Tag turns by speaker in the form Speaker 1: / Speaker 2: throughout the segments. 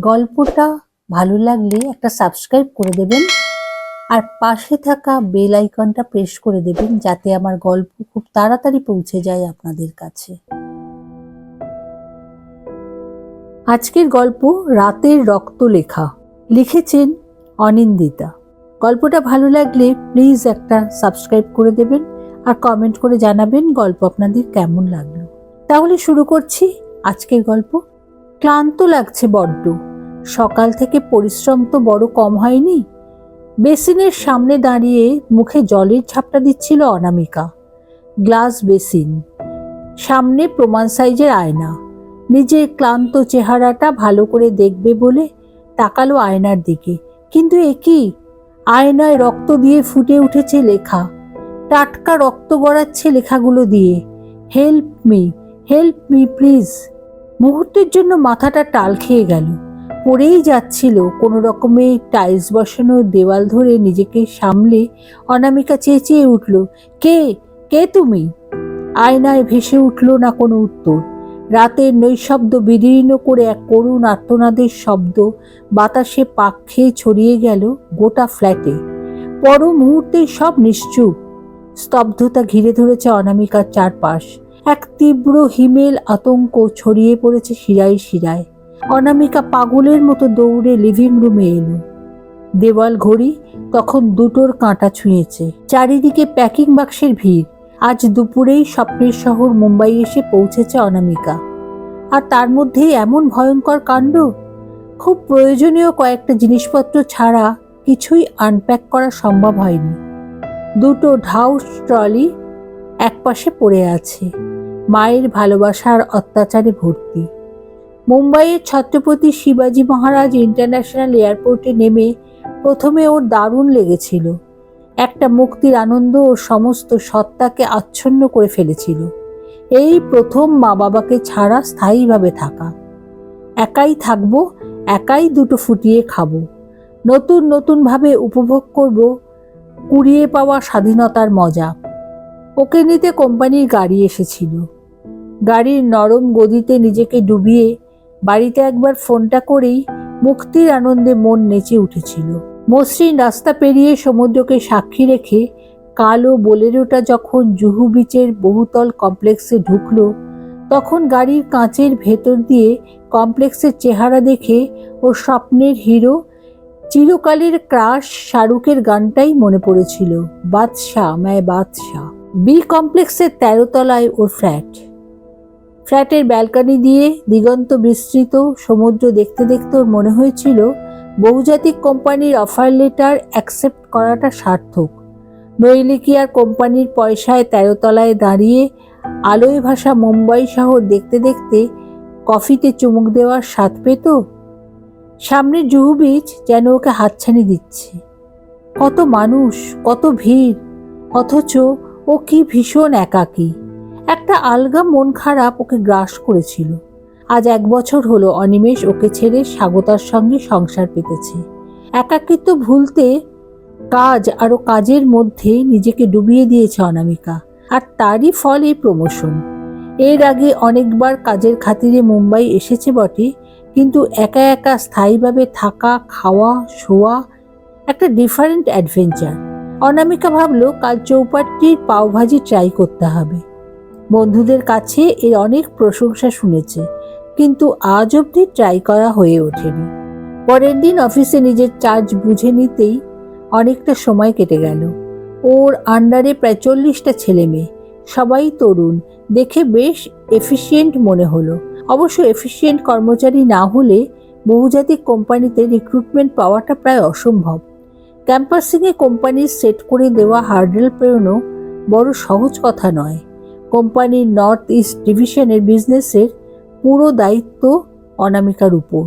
Speaker 1: গল্পটা ভালো লাগলে একটা সাবস্ক্রাইব করে দেবেন আর পাশে থাকা বেল আইকনটা প্রেস করে দেবেন যাতে আমার গল্প খুব তাড়াতাড়ি পৌঁছে যায় আপনাদের কাছে। আজকের গল্প রাতের রক্ত লেখা লিখেছেন অনিন্দিতা। গল্পটা ভালো লাগলে প্লিজ একটা সাবস্ক্রাইব করে দেবেন আর কমেন্ট করে জানাবেন গল্প আপনাদের কেমন লাগল। তাহলে শুরু করছি আজকের গল্প। ক্লান্ত লাগছে বড্ড। সকাল থেকে পরিশ্রম তো বড় কম হয়নি। বেসিনের সামনে দাঁড়িয়ে মুখে জলের ঝাপটা দিচ্ছিল অনামিকা। Glass basin. সামনে প্রমাণ সাইজের আয়না। নিজের ক্লান্ত চেহারাটা ভালো করে দেখবে বলে তাকালো আয়নার দিকে। কিন্তু এ কি? আয়নায় রক্ত দিয়ে ফুটে উঠেছে লেখা। টাটকা রক্ত গড়াচ্ছে লেখাগুলো দিয়ে। Help me help me, please. মুহূর্তের জন্য মাথাটা টাল খেয়ে গেল। পড়েই যাচ্ছিল কোনো রকমে টাইলস বসানো, দেওয়াল ধরে নিজেকে সামলে অনামিকা চেঁচিয়ে উঠল, কে? কে তুমি? আয়নায় ভেসে উঠল না কোনো উত্তর। রাতের নৈশব্দ বিদীর্ণ করে এক করুণ আর্তনাদের শব্দ বাতাসে পাক খেয়ে ছড়িয়ে গেল গোটা ফ্ল্যাটে। পর মুহূর্তে সব নিশ্চুপ। স্তব্ধতা ঘিরে ধরেছে অনামিকার চারপাশ। এক তীব্র হিমেল আতঙ্ক ছড়িয়ে পড়েছে শিরায় শিরায়। অনামিকা পাগলের মতো দৌড়ে লিভিং রুমে এলো। দেওয়াল ঘড়ি তখন দুটোর কাঁটা ছুঁয়েছে। চারিদিকে প্যাকিং বাক্সের ভিড়। আজ দুপুরেই স্বপ্নের শহর মুম্বাই এসে পৌঁছেছে অনামিকা। আর তার মধ্যে এমন ভয়ঙ্কর কাণ্ড? খুব প্রয়োজনীয় কয়েকটা জিনিসপত্র ছাড়া কিছুই আনপ্যাক করা সম্ভব হয়নি। দুটো ঢাউস, ট্রলি একপাশে পড়ে আছে। মায়ের ভালোবাসার অত্যাচারে ভর্তি। মুম্বাইয়ের ছত্রপতি শিবাজি মহারাজ ইন্টারন্যাশনাল এয়ারপোর্টে নেমে প্রথমে ওর দারুণ লেগেছিল। একটা মুক্তির আনন্দ ওর সমস্ত সত্তাকে আচ্ছন্ন করে ফেলেছিল। এই প্রথম মা বাবাকে ছাড়া স্থায়ীভাবে থাকা। একাই থাকব, একাই দুটো ফুটিয়ে খাব। নতুন নতুনভাবে উপভোগ করব, কুড়িয়ে পাওয়া স্বাধীনতার মজা। ওকে নিতে কোম্পানির গাড়ি এসেছিল। গাড়ির নরম গদিতে নিজেকে ডুবিয়ে বাড়িতে একবার ফোনটা করেই মুক্তির আনন্দে মন নেচে উঠেছিল। মসৃণ রাস্তা পেরিয়ে সমুদ্রকে সাক্ষী রেখে কালো বোলেরোটা যখন জুহু বিচের বহুতল কমপ্লেক্সে ঢুকলো, তখন গাড়ির কাঁচের ভেতর দিয়ে কমপ্লেক্সের চেহারা দেখে ওর স্বপ্নের হিরো চিরকালের ক্রাশ শাহরুখের গানটাই মনে পড়েছিল, বাদশাহ ম্যায় বাদশাহ। বি কমপ্লেক্সের তেরো তলায় ওর ফ্ল্যাট ফ্ল্যাটের ব্যালকনি দিয়ে দিগন্ত বিস্তৃত, সমুদ্র দেখতে দেখতে ওর মনে হয়েছিল বহুজাতিক কোম্পানির অফার লেটার অ্যাকসেপ্ট করাটা সার্থক। নইলে কি আর কোম্পানির পয়সায় তেরোতলায় দাঁড়িয়ে আলোয় ভাষা মুম্বাই শহর দেখতে দেখতে কফিতে চুমুক দেওয়ার স্বাদ পেত? সামনে জুহু বিচ যেন ওকে হাতছানি দিচ্ছে। কত মানুষ, কত ভিড়, অথচ ও কি ভীষণ একাকী। একটা আলগা মন খারাপ ওকে গ্রাস করেছিল। আজ এক বছর হলো অনিমেষ ওকে ছেড়ে স্বাগতার সঙ্গে সংসার পেতেছে। একাকিত্ব ভুলতে কাজ আরও কাজের মধ্যে নিজেকে ডুবিয়ে দিয়েছে অনামিকা। আর তারই ফল এই প্রমোশন এর আগে অনেকবার কাজের খাতিরে মুম্বাই এসেছে বটে, কিন্তু একা একা স্থায়ীভাবে থাকা, খাওয়া, শোয়া একটা ডিফারেন্ট অ্যাডভেঞ্চার অনামিকা ভাবল, কাল চৌপাট্টির পাওভাজি ট্রাই করতে হবে। বন্ধুদের কাছে এর অনেক প্রশংসা শুনেছে, কিন্তু আজ অবধি ট্রাই করা হয়ে ওঠেনি। পরের দিন অফিসে নিজের চার্জ বুঝে নিতেই অনেকটা সময় কেটে গেল। ওর আন্ডারে প্রায় চল্লিশটা ছেলে মেয়ে, সবাই তরুণ, দেখে বেশ এফিসিয়েন্ট মনে হলো। অবশ্য এফিসিয়েন্ট কর্মচারী না হলে বহুজাতিক কোম্পানিতে রিক্রুটমেন্ট পাওয়াটা প্রায় অসম্ভব। ক্যাম্পাসিংয়ে কোম্পানির সেট করে দেওয়া হার্ডেল পেরোনো বড় সহজ কথা নয়। কোম্পানির নর্থ ইস্ট ডিভিশনের বিজনেসের পুরো দায়িত্ব অনামিকার উপর।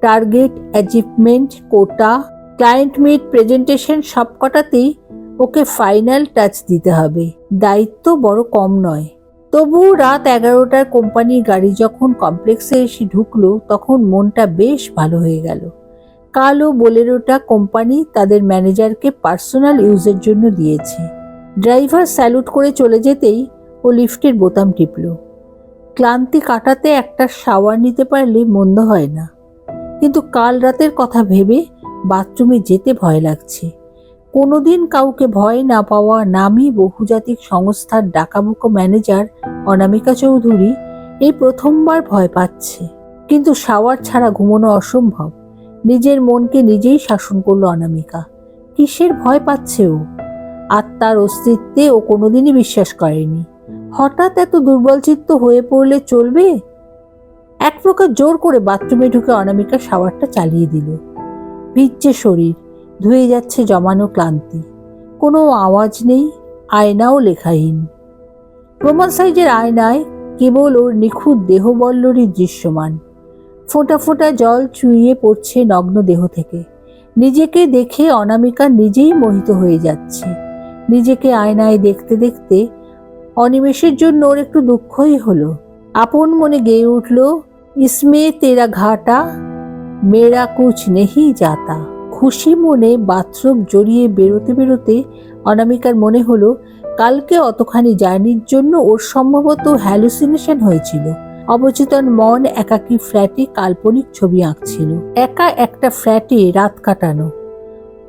Speaker 1: Target achievement quota client meet presentation সবকটাতেই okay final touch দিতে হবে। দায়িত্ব বড় কম নয়। তবু রাত এগারোটার কোম্পানির গাড়ি যখন কমপ্লেক্সে এসে ঢুকলো, তখন মনটা বেশ ভালো হয়ে গেল। কালো বোলেরোটা কোম্পানি তাদের ম্যানেজারকে পার্সোনাল ইউজের জন্য দিয়েছে। ড্রাইভার স্যালুট করে চলে যেতেই ও লিফটের বোতাম টিপল। ক্লান্তি কাটাতে একটা শাওয়ার নিতে পারলে মন্দ হয় না। কিন্তু কাল রাতের কথা ভেবে বাথরুমে যেতে ভয় লাগছে। কোনোদিন কাউকে ভয় না পাওয়া নামী বহুজাতিক সংস্থার ডাকাবুকো ম্যানেজার অনামিকা চৌধুরী এই প্রথমবার ভয় পাচ্ছে। কিন্তু শাওয়ার ছাড়া ঘুমানো অসম্ভব। নিজের মনকে নিজেই শাসন করল অনামিকা। কিসের ভয় পাচ্ছে ও? আত্মার অস্তিত্বে ও কোনোদিনই বিশ্বাস করেনি। হঠাৎ এত দুর্বল চিত্ত হয়ে পড়লে চলবে? এক প্রকার জোর করে বাথরুমে ঢুকে অনামিকা শাওয়ারটা চালিয়ে দিল। ভিজছে শরীর, ধুয়ে যাচ্ছে জমানো ক্লান্তি। কোনো আওয়াজ নেই, আয়নাও লেখাহীন। প্রমাণ সাইজের আয়নায় কেবল ওর নিখুঁত দেহবল্লরই দৃশ্যমান। ফোঁটা ফোঁটা জল চুইয়ে পড়ছে নগ্ন দেহ থেকে। নিজেকে দেখে অনামিকা নিজেই মোহিত হয়ে যাচ্ছে। নিজেকে আয়নায় দেখতে দেখতে অনিমেষের জন্য ওর একটু দুঃখই হলো। আপন মনে গেয়ে উঠল, ইসমে তেরা ঘাটা, মেরা কুছ নেহি যাতা। খুশি মনে বাথরুম জড়িয়ে বেরোতে বেরোতে অনামিকার মনে হলো, কালকে অতখানি জার্নির জন্য ওর সম্ভবত হ্যালুসিনেশন হয়েছিল। অবচেতন মন একাকী ফ্ল্যাটে কাল্পনিক ছবি আঁকছিল। একা একটা ফ্ল্যাটে রাত কাটানো।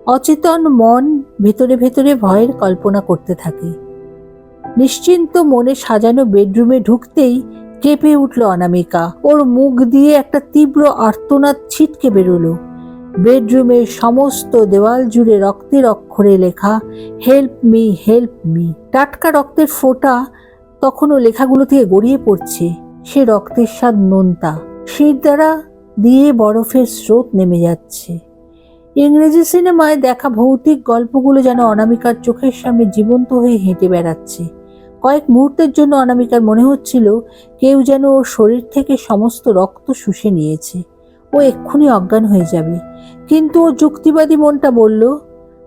Speaker 1: অচেতন মন ভেতরে ভেতরে ভয়ের কল্পনা করতে থাকে। নিশ্চিন্ত মনে সাজানো বেডরুমে ঢুকতেই কেঁপে উঠল অনামিকা। ওর মুখ দিয়ে একটা তীব্র আর্তনাদ ছিটকে বেরোলো। বেডরুমের সমস্ত দেওয়াল জুড়ে রক্তের অক্ষরে লেখা হেল্প মি হেল্প মি টাটকা রক্তের ফোঁটা তখনও লেখাগুলো থেকে গড়িয়ে পড়ছে। সে রক্তের স্বাদ নোনতা। শির দ্বারা দিয়ে বরফের স্রোত নেমে যাচ্ছে। ইংরেজি সিনেমায় দেখা ভৌতিক গল্পগুলো যেন অনামিকার চোখের সামনে জীবন্ত হয়ে হেঁটে বেড়াচ্ছে। কয়েক মুহূর্তের জন্য অনামিকার মনে হচ্ছিল কেউ যেন ওর শরীর থেকে সমস্ত রক্ত শুষে নিয়েছে। ও এক্ষুনি অজ্ঞান হয়ে যাবে। কিন্তু ও যুক্তিবাদী মনটা বলল,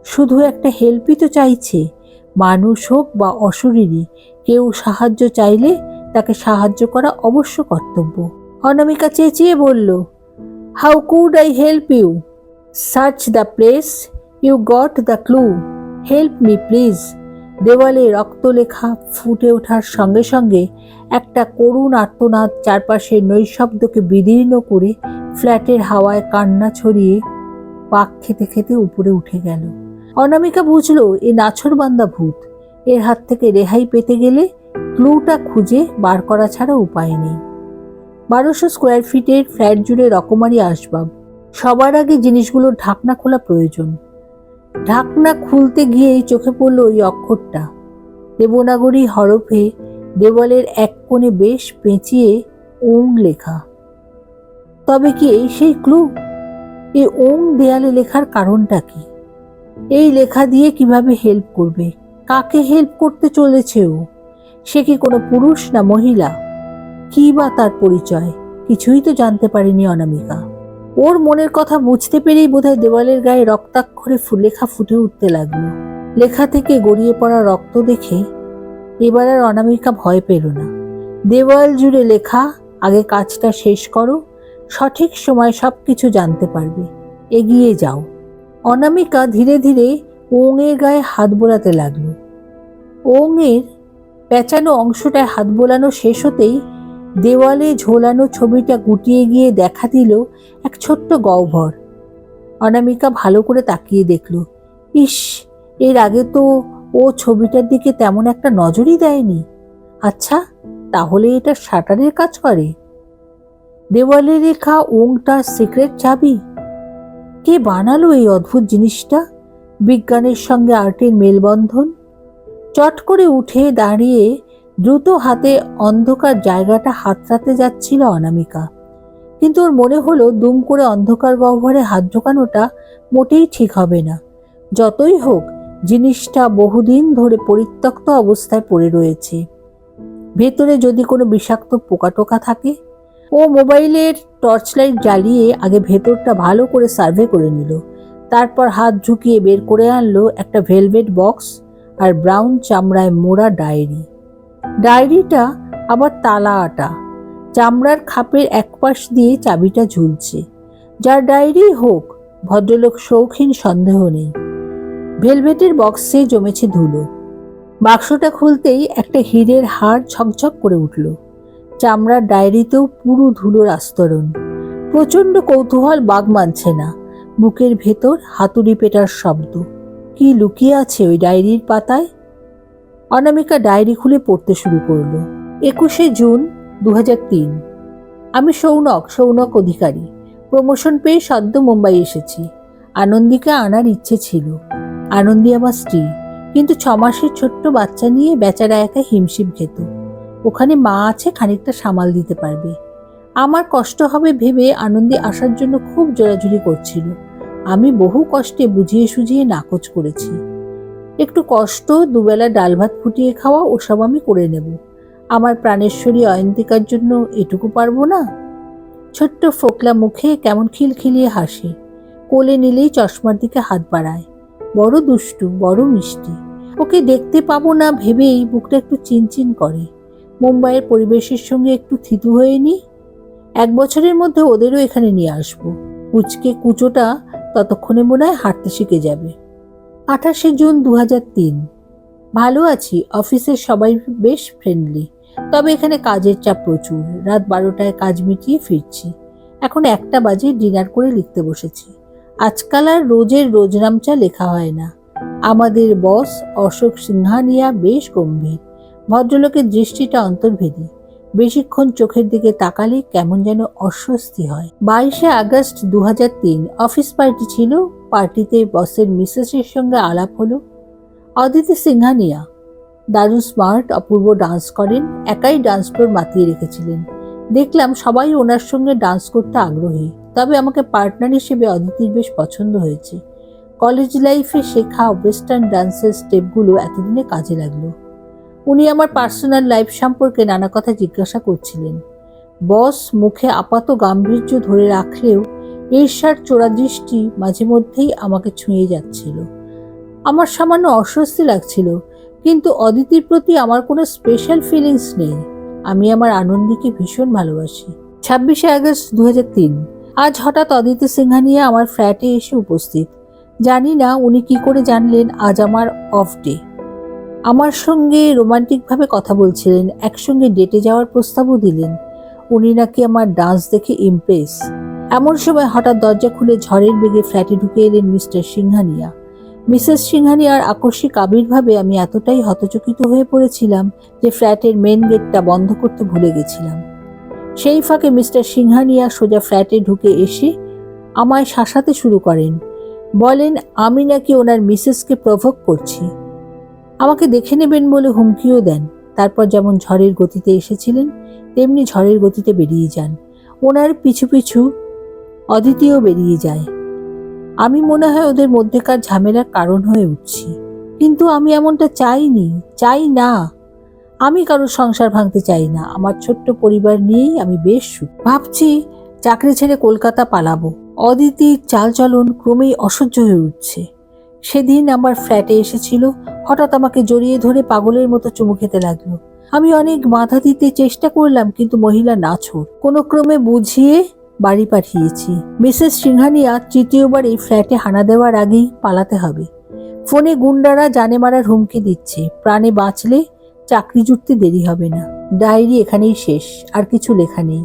Speaker 1: শুধু একটা হেল্পই তো চাইছে। মানুষ হোক বা অশরীরী, কেউ সাহায্য চাইলে তাকে সাহায্য করা অবশ্য কর্তব্য। অনামিকা চেঁচিয়ে বলল how could I help you search the place you got the clue help me please দেওয়ালে রক্তলেখা ফুটে ওঠার সঙ্গে সঙ্গে একটা করুণ আর্তনাদ চারপাশের নৈশব্দকে বিদীর্ণ করে ফ্ল্যাটের হাওয়ায় কান্না ছড়িয়ে পাক খেতে খেতে উপরে উঠে গেল। অনামিকা বুঝলো, এ নাছরবান্দা ভূত। এর হাত থেকে রেহাই পেতে গেলে ক্লুটা খুঁজে বার করা ছাড়া উপায় নেই। বারোশো স্কোয়ার ফিটের ফ্ল্যাট জুড়ে রকমারি আসবাব। সবার আগে জিনিসগুলোর ঢাকনা খোলা প্রয়োজন। ঢাকনা খুলতে গিয়েই চোখে পড়ল ওই অক্ষরটা। দেবনাগরী হরফে দেওয়ালের এক কোণে বেশ পেঁচিয়ে ওং লেখা। তবে কি এই সেই ক্লু? এই ওং দেয়ালে লেখার কারণটা কি? এই লেখা দিয়ে কীভাবে হেল্প করবে? কাকে হেল্প করতে চলেছে ও? সে কি কোনো পুরুষ না মহিলা? কি বা তার পরিচয়? কিছুই তো জানতে পারেনি অনামিকা। ওর মনের কথা বুঝতে পেরেই বোধহয় দেওয়ালের গায়ে রক্তাক্ষরে লেখা ফুটে উঠতে লাগল। লেখা থেকে গড়িয়ে পড়া রক্ত দেখে এবার আর অনামিকা ভয় পেল না। দেওয়াল জুড়ে লেখা, আগে কাজটা শেষ করো, সঠিক সময় সব কিছু জানতে পারবে। এগিয়ে যাও। অনামিকা ধীরে ধীরে ওঙের গায়ে হাত বোলাতে লাগল। ওঙের পেঁচানো অংশটায় হাত বোলানো শেষ হতেই দেওয়ালে ঝোলানো ছবিটা গুটিয়ে গিয়ে দেখা দিল এক ছোট্ট গহ্বর। অনামিকা ভালো করে তাকিয়ে দেখল। ইস, এর আগে তো ও ছবিটার দিকে তেমন একটা নজরই দেয়নি। আচ্ছা তাহলে এটা শাটারের কাজ করে। দেওয়ালে রেখা ওংটা সিক্রেট চাবি। কে বানালো এই অদ্ভুত জিনিসটা? বিজ্ঞানের সঙ্গে আর্টের মেলবন্ধন? চট করে উঠে দাঁড়িয়ে দ্রুত হাতে অন্ধকার জায়গাটা হাতড়াতে যাচ্ছিল অনামিকা। কিন্তু ওর মনে হলো দুম করে অন্ধকার গহ্বরে হাত ঢোকানোটা মোটেই ঠিক হবে না। যতই হোক, জিনিসটা বহুদিন ধরে পরিত্যক্ত অবস্থায় পড়ে রয়েছে। ভেতরে যদি কোনো বিষাক্ত পোকা টোকা থাকে, ও মোবাইলের টর্চ লাইট জ্বালিয়ে আগে ভেতরটা ভালো করে সার্ভে করে নিল। তারপর হাত ঝুঁকিয়ে বের করে আনলো একটা ভেলভেট বক্স আর ব্রাউন চামড়ায় মোড়া ডায়েরি। ডায়েরিটা আবার তালা আটা। চামড়ার খাপের এক পাশ দিয়ে চাবিটা ঝুলছে। যার ডায়েরি হোক, ভদ্রলোক শৌখিন সন্দেহ নেই। ভেলভেটের বক্সে জমেছে ধুলো। বাক্সটা খুলতেই একটা হীরের হার ঝকঝক করে উঠল। চামড়ার ডায়েরিতেও পুরো ধুলোর আস্তরণ। প্রচণ্ড কৌতূহল বাঘ মানছে না। বুকের ভেতর হাতুড়ি পেটার শব্দ। কি লুকিয়ে আছে ওই ডায়েরির পাতায়? অনামিকা ডায়েরি খুলে পড়তে শুরু করল। একুশে জুন দু আমি সৌনক সৌনক অধিকারী। প্রমোশন পেয়ে সদ্য মুম্বাই এসেছি। আনন্দীকে আনার ইচ্ছে ছিল। আনন্দী আমার স্ত্রী। কিন্তু ছ মাসের ছোট্ট বাচ্চা নিয়ে বেচারা একা হিমশিম খেত। ওখানে মা আছে, খানিকটা সামাল দিতে পারবে। আমার কষ্ট হবে ভেবে আনন্দী আসার জন্য খুব জোরাজুরি করছিল। আমি বহু কষ্টে বুঝিয়ে সুঝিয়ে নাকচ করেছি। একটু কষ্ট, দুবেলা ডাল ভাত ফুটিয়ে খাওয়া, ওসব আমি করে নেব। আমার প্রাণেশ্বরী অয়ন্তিকার জন্য এটুকু পারব না? ছোট্ট ফোকলা মুখে কেমন খিলখিলিয়ে হাসে। কোলে নিলেই চশমার দিকে হাত বাড়ায়। বড় দুষ্টু, বড় মিষ্টি। ওকে দেখতে পাবো না ভেবেই বুকটা একটু চিনচিন করে। মুম্বাইয়ের পরিবেশের সঙ্গে একটু থিতু হয়ে নি? এক বছরের মধ্যে ওদেরও এখানে নিয়ে আসব। কুচকে কুচোটা ততক্ষণে মনে হয় হাঁটতে শিখে যাবে। আঠাশে জুন দু ভালো আছি, অফিসের সবাই বেশ ফ্রেন্ডলি তবে এখানে কাজের চাপ প্রচুর। রাত বারোটায় কাজ মিটিয়ে ফিরছি। এখন একটা বাজে ডিনার করে লিখতে বসেছি। আজকাল আর রোজের রোজনামচা লেখা হয় না। আমাদের বস অশোক সিংহানিয়া বেশ গম্ভীর। ভদ্রলোকের দৃষ্টিটা অন্তর্ভেদী। বেশিক্ষণ চোখের দিকে তাকালে কেমন যেন অস্বস্তি হয়। বাইশে আগস্ট দু অফিস পার্টি ছিল। পার্টিতে বসের মিসেসের সঙ্গে আলাপ হলো। অদিতি সিংহানিয়া দারুণ স্মার্ট, অপূর্ব ডান্স করেন। একাই ডান্স ফ্লোর মাতিয়ে রেখেছিলেন। দেখলাম সবাই ওনার সঙ্গে ডান্স করতে আগ্রহী। তবে আমাকে পার্টনার হিসেবে অদিতির বেশ পছন্দ হয়েছে। কলেজ লাইফে শেখা ওয়েস্টার্ন ডান্সের স্টেপগুলো এতদিনে কাজে লাগল। উনি আমার পার্সোনাল লাইফ সম্পর্কে নানা কথা জিজ্ঞাসা করছিলেন। বস মুখে আপাত গাম্ভীর্য ধরে রাখলেও ঈর্ষার চোরাদৃষ্টি মাঝে মধ্যেই আমাকে ছুঁয়ে যাচ্ছিল। আমার সামান্য অস্বস্তি লাগছিল, কিন্তু অদিতির প্রতি আমার কোনো স্পেশাল ফিলিংস নেই। আমি আমার আনন্দীকে ভীষণ ভালোবাসি। ছাব্বিশে আগস্ট দু আজ হঠাৎ অদিতি সিংহানিয়া আমার ফ্ল্যাটে এসে উপস্থিত। জানি না উনি কি করে জানলেন, আজ আমার অফ ডে আমার সঙ্গে রোমান্টিকভাবে কথা বলছিলেন, একসঙ্গে ডেটে যাওয়ার প্রস্তাবও দিলেন। উনি নাকি আমার ডান্স দেখে ইমপ্রেস এমন সময় হঠাৎ দরজা খুলে ঝড়ের বেগে ফ্ল্যাটে ঢুকে এলেন মিস্টার সিংহানিয়া। মিসেস সিংহানিয়ার আকস্মিক আবির্ভাবে আমি এতটাই হতচকিত হয়ে পড়েছিলাম যে ফ্ল্যাটের মেন গেটটা বন্ধ করতে ভুলে গেছিলাম। সেই ফাঁকে মিস্টার সিংহানিয়া সোজা ফ্ল্যাটে ঢুকে এসে আমায় শাসাতে শুরু করেন। বলেন, আমি নাকি ওনার মিসেসকে প্রভোগ করছি। আমাকে দেখে নেবেন বলে হুমকিও দেন। তারপর যেমন ঝড়ের গতিতে এসেছিলেন, তেমনি ঝড়ের গতিতে বেরিয়ে যান। ওনার পিছু পিছু অদ্বিতীয় বেরিয়ে যায়। আমি মনে হয় ওদের মধ্যেকার ঝামেলার কারণ হয়ে উঠছি। কিন্তু আমি এমনটা চাইনি, চাই না। আমি কারোর সংসার ভাঙতে চাই না। আমার ছোট্ট পরিবার নিয়েই আমি বেশ সুখ। ভাবছি চাকরি ছেড়ে কলকাতা পালাবো। অদিতির চালচলন ক্রমেই অসহ্য হয়ে উঠছে। সেদিন আমার ফ্ল্যাটে এসেছিল, হঠাৎ আমাকে জড়িয়ে ধরে পাগলের মতো চুমু খেতে লাগল। আমি অনেক বাধা দিতে চেষ্টা করলাম, কিন্তু মহিলা নাছোড় কোনো ক্রমে বুঝিয়ে বাড়ি পাঠিয়েছি। মিসেস সিংহানিয়া তৃতীয়বার এই ফ্ল্যাটে হানা দেওয়ার আগেই পালাতে হবে। ফোনে গুন্ডারা জানে মারার হুমকি দিচ্ছে। প্রাণে বাঁচলে চাকরি জুটতে দেরি হবে না। ডায়েরি এখানেই শেষ, আর কিছু লেখা নেই।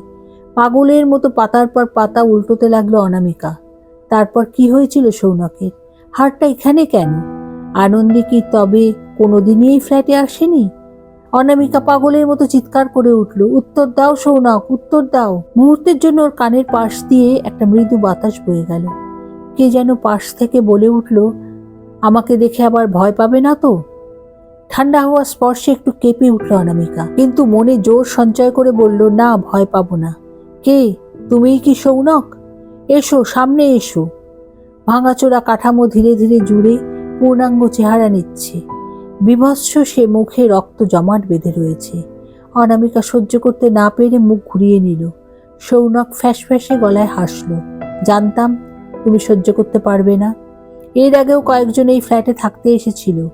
Speaker 1: পাগলের মতো পাতার পর পাতা উল্টোতে লাগল অনামিকা। তারপর কি হয়েছিল সৌনকের? হারটা এখানে কেন? আনন্দে কি তবে কোনোদিনই এই ফ্ল্যাটে আসেনি? অনামিকা পাগলের মতো চিৎকার করে উঠল, উত্তর দাও সৌনক, উত্তর দাও। মুহূর্তের জন্য ওর কানের পাশ দিয়ে একটা মৃদু বাতাস বয়ে গেল। কে যেন পাশ থেকে বলে উঠল, আমাকে দেখে আবার ভয় পাবে না তো? ঠান্ডা হওয়া স্পর্শে একটু কেঁপে উঠল অনামিকা, কিন্তু মনে জোর সঞ্চয় করে বলল, না, ভয় পাবো না। কে? তুমিই কি সৌনক? এসো, সামনে এসো। ভাঙাচোরা কাঠামো ধীরে ধীরে জুড়ে পূর্ণাঙ্গ চেহারা নিচ্ছে। বিভৎস সে মুখে রক্ত জমাট বেঁধে রয়েছে। অনামিকা সহ্য করতে না পেরে মুখ ঘুরিয়ে নিল। সৌনক ফ্যাস ফ্যাসে গলায় হাসল। জানতাম, তুমি সহ্য করতে পারবে না। এর আগেও কয়েকজন এই ফ্ল্যাটে থাকতে এসেছিল।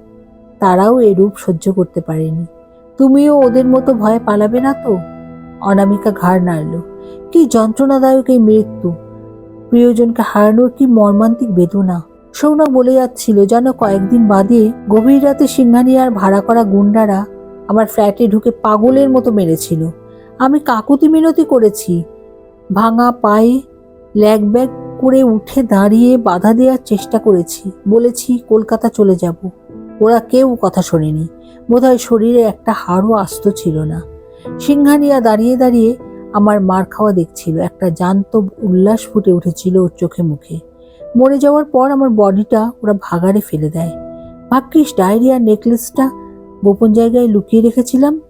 Speaker 1: তারাও এরূপ সহ্য করতে পারেনি। তুমিও ওদের মতো ভয়ে পালাবে না তো? অনামিকা ঘাড় নাড়ল। কি যন্ত্রণাদায়ক এই মৃত্যু। প্রিয়জনকে হারানোর কি মর্মান্তিক বেদনা? সৌনক বলে যাচ্ছিল যেন কয়েকদিন বাদে গভীর রাতে সিংহানিয়ার ভাড়া করা গুন্ডারা আমার ফ্ল্যাটে ঢুকে পাগলের মতো মেরেছিল। আমি কাকুতি মিনতি করেছি। ভাঙা পায়ে ল্যাগ ব্যাগ করে উঠে দাঁড়িয়ে বাধা দেওয়ার চেষ্টা করেছি। বলেছি, কলকাতা চলে যাব। ওরা কেউ কথা শোনেনি। বোধহয় শরীরে একটা হাড়ও আস্ত ছিল না। সিংহানিয়া দাঁড়িয়ে দাঁড়িয়ে আমার মার খাওয়া দেখছিল। একটা জান্ত উল্লাস ফুটে উঠেছিল ওর চোখে মুখে। মরে যাওয়ার পর আমার বডিটা ওরা ভাগাড়ে ফেলে দেয়। ভাগ্যিস ডায়রিয়ার নেকলেসটা গোপন জায়গায় লুকিয়ে রেখেছিলাম।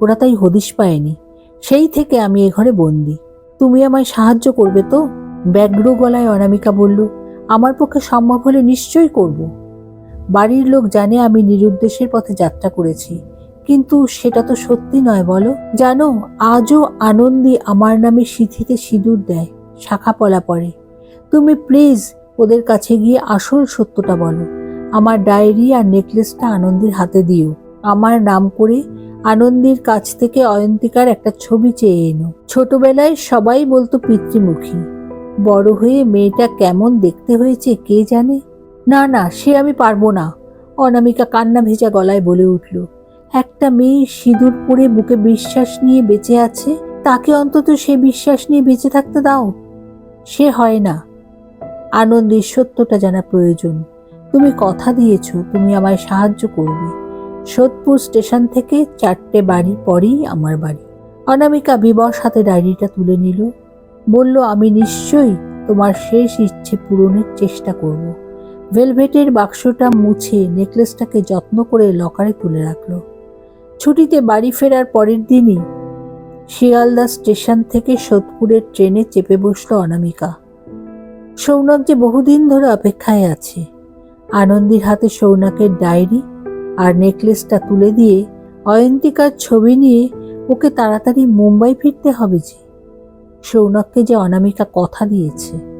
Speaker 1: ওরা তাই হদিশ পায়নি। সেই থেকে আমি এ ঘরে বন্দি। তুমি আমায় সাহায্য করবে তো? ব্যগ্র গলায় অনামিকা বলল, আমার পক্ষে সম্ভব হলে নিশ্চয়ই করব। বাড়ির লোক জানে আমি নিরুদ্দেশের পথে যাত্রা করেছি। কিন্তু সেটা তো সত্যি নয়, বলো। জানো, আজও আনন্দী আমার নামে সিথিতে সিঁদুর দেয়, শাখা পলা পরে। তুমি প্লিজ ওদের কাছে গিয়ে আসল সত্যটা বলো। আমার ডায়েরি আর নেকলেসটা আনন্দীর হাতে দিও। আমার নাম করে আনন্দীর কাছ থেকে অয়ন্তিকার একটা ছবি চেয়ে এনো। ছোটবেলায় সবাই বলতো পিতৃমুখী। বড় হয়ে মেয়েটা কেমন দেখতে হয়েছে কে জানে? না না, সে আমি পারব না। অনামিকা কান্না ভেজা গলায় বলে উঠল একটা মেয়ে সিঁদুর পরে বুকে বিশ্বাস নিয়ে বেঁচে আছে, তাকে অন্তত সে বিশ্বাস নিয়ে বেঁচে থাকতে দাও। সে হয় না। আনন্দের সত্যটা জানা প্রয়োজন। তুমি কথা দিয়েছ, তুমি আমায় সাহায্য করবে। সোদপুর স্টেশন থেকে চারটে বাড়ি পরেই আমার বাড়ি। অনামিকা বিবশ হাতে ডায়েরিটা তুলে নিল। বলল, আমি নিশ্চয়ই তোমার শেষ ইচ্ছে পূরণের চেষ্টা করব। ভেলভেটের বাক্সটা মুছে নেকলেসটাকে যত্ন করে লকারে তুলে রাখল। ছুটিতে বাড়ি ফেরার পরের দিনই শিয়ালদা স্টেশন থেকে সোদপুরের ট্রেনে চেপে বসল অনামিকা। সৌনক যে বহুদিন ধরে অপেক্ষায় আছে। আনন্দির হাতে সৌনকের ডায়েরি আর নেকলেসটা তুলে দিয়ে অয়ন্তিকার ছবি নিয়ে ওকে তাড়াতাড়ি মুম্বাই ফিরতে হবে যে। সৌনককে যে অনামিকা কথা দিয়েছে।